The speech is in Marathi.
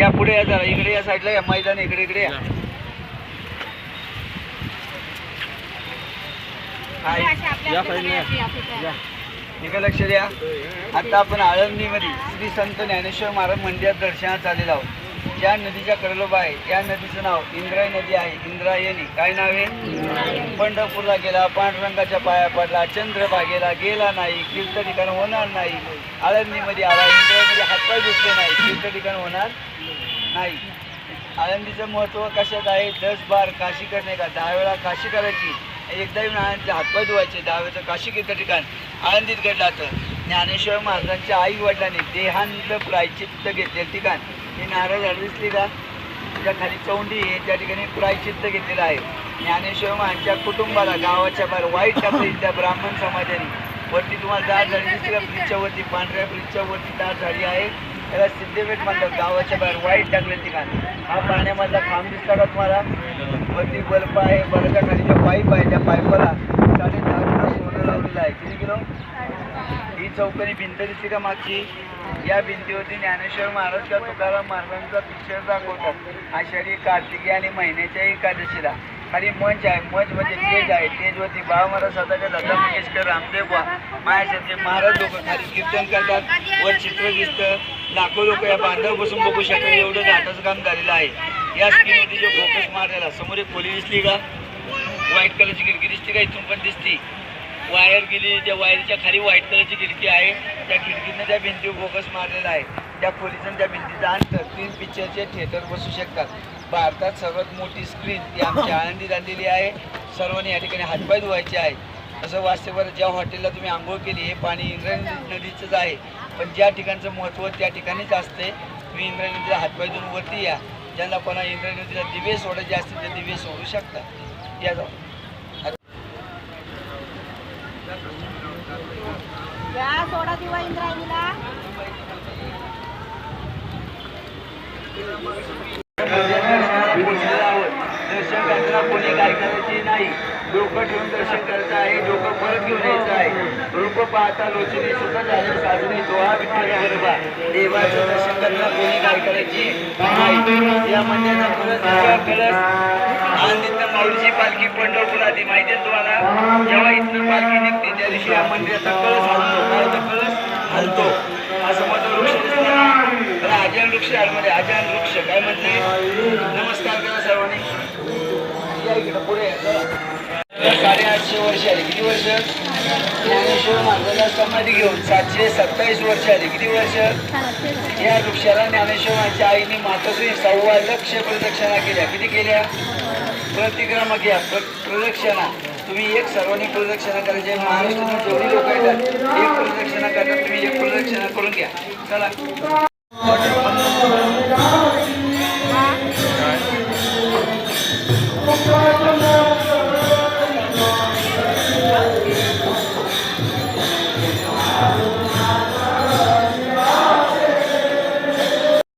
या पुढे या जरा इकडे या साईडला या मैदान इकडे इकडे या. हाय. या साईडला या. इकडे लक्ष द्या. आता आपण आळंदीमध्ये श्री संत ज्ञानेश्वर महाराज मंदिरात दर्शनात आलेलो आहोत ज्या नदीच्या कडलोबा आहे त्या नदीचं नाव इंद्रायणी नदी आहे. इंद्रायणी काय नाव आहे? पंढरपूरला गेला पांडुरंगाच्या पाया पडला चंद्रभागेला गेला नाही तीर्थ ठिकाण होणार नाही. आळंदीमध्ये आला इंद्रायणीमध्ये हातपाय दुखले नाही तीर्थ ठिकाण होणार नाही. आळंदीचं महत्त्व कशात आहे? दस बार काशी करणे का? दहा वेळा काशी करायची. एकदा येऊन आळंदीचे हातपाय धुवायचे दहा वेळेचं काशी तीर्थ ठिकाण आळंदीत घडलं जातं ज्ञानेश्वर महाराजांच्या आई वडिलांनी देहांत प्रायचित्त घेतले ठिकाण. ही नारळ झाड दिसली का? त्या खाली चौंडी आहे त्या ठिकाणी प्रायचित्त घेतलेलं आहे. ज्ञानेश्वर महाराजांच्या कुटुंबाला गावाच्या बाहेर वाईट टाकली त्या ब्राह्मण समाजाने. वरती तुम्हाला दार झाडी दिसली का? ब्रिजच्या वरती पांढऱ्या ब्रिजच्या वरती दार झाडी आहे. त्याला सिद्धेपेठ म्हणतात गावाच्या बाहेर वाईट टाकले ठिकाण हा पाण्यामधला खांब दिसला का तुम्हाला? वरती बल्ब आहे बल्बच्या खाली ज्या पाईप आहे त्या पाईपाला साडे दहा किलो सोनं लावलेलं आहे किती किलो ही चौकनी भिंत दिसते का मागची? या भिंतीवरती ज्ञानेश्वर महाराज किंवा तुकाराम महाराजांचा पिक्चर दाखवतात. आषाढी कार्तिकी आणि महिन्याच्या एकादशीला. आणि मंच आहे. मंच म्हणजे तेज आहे. तेजवरती बाबा महाराज स्वतःच्या लता मंगेशकर रामदेव बुवा माझ्यासारखे महाराज लोक खाली कीर्तन करतात वर चित्र दिसतं. लाखो लोक या बांधव बसून बघू शकतात. एवढं घाटाचं काम झालेलं आहे. या स्क्रीनवरती जो फोकस मारलेला समोर एक खोली दिसली का? व्हाईट कलरची खिडकी दिसते का? इथून पण दिसती. वायर गेली त्या वायरच्या खाली व्हाईट कलरची खिडकी आहे. त्या खिडकीनं त्या भिंतीवर फोकस मारलेला आहे. त्या आणि त्या भिंतीचं अंतर तीन पिक्चरचे थिएटर बसू शकतात. भारतात सर्वात मोठी स्क्रीन ती आमच्या आनंदीत आणलेली आहे. सर्वांनी या ठिकाणी हातपाय धुवायचे आहे असं वास्तव्यावर ज्या हॉटेलला तुम्ही आंघोळ केली हे पाणी इंद्रायणी नदीचंच आहे. पण ज्या ठिकाणचं महत्त्व त्या ठिकाणीच असते तुम्ही इंद्रायणी नदीला हातपाय धुवून वरती या. ज्यांना कोणा इंद्रायणी नदीला दिवे सोडायचे असतील ते दिवे सोडू शकता या जाऊ. या दिवा इंद्रायणीला. दर्शन करताना कोणी काय करायचे नाही डोकं ठेवून दर्शन करत आहे डोकं परत घेऊन यायचं आहे रूप पाहता लोचनी सुद्धा झाले साजरी दोहा विठ्ठल गरबा देवाचं दर्शन करताना कोणी काय करायची नाही या मंदिराचा परत कळस आनंदीत माऊलीची पालखी पंढरपूर आधी माहिती आहे तुम्हाला? जेव्हा इथनं पालखी निघते त्या दिवशी या मंदिराचा कळस हलतो घालतो. हा समाज वृक्ष दिसतं तर वृक्ष वृक्ष काय म्हणते? नमस्कार करा सर्वांनी. या इकडं पुढे. साडेआठशे वर्ष आली. किती वर्ष? ज्ञानेश्वर महाराजांना समाधी घेऊन सातशे सत्तावीस वर्ष आली. किती वर्ष? या वृक्षाला ज्ञानेश्वर आईने मातोश्री सव्वा लक्ष प्रदक्षिणा केल्या. किती केल्या? प्रतिक्रमा घ्या प्र प्रदक्षिणा. तुम्ही एक सर्वांनी प्रदक्षिणा करायची आहे. महाराष्ट्रातून जेवढी लोक येतात एक प्रदक्षिणा करतात तुम्ही एक प्रदक्षिणा करून घ्या चला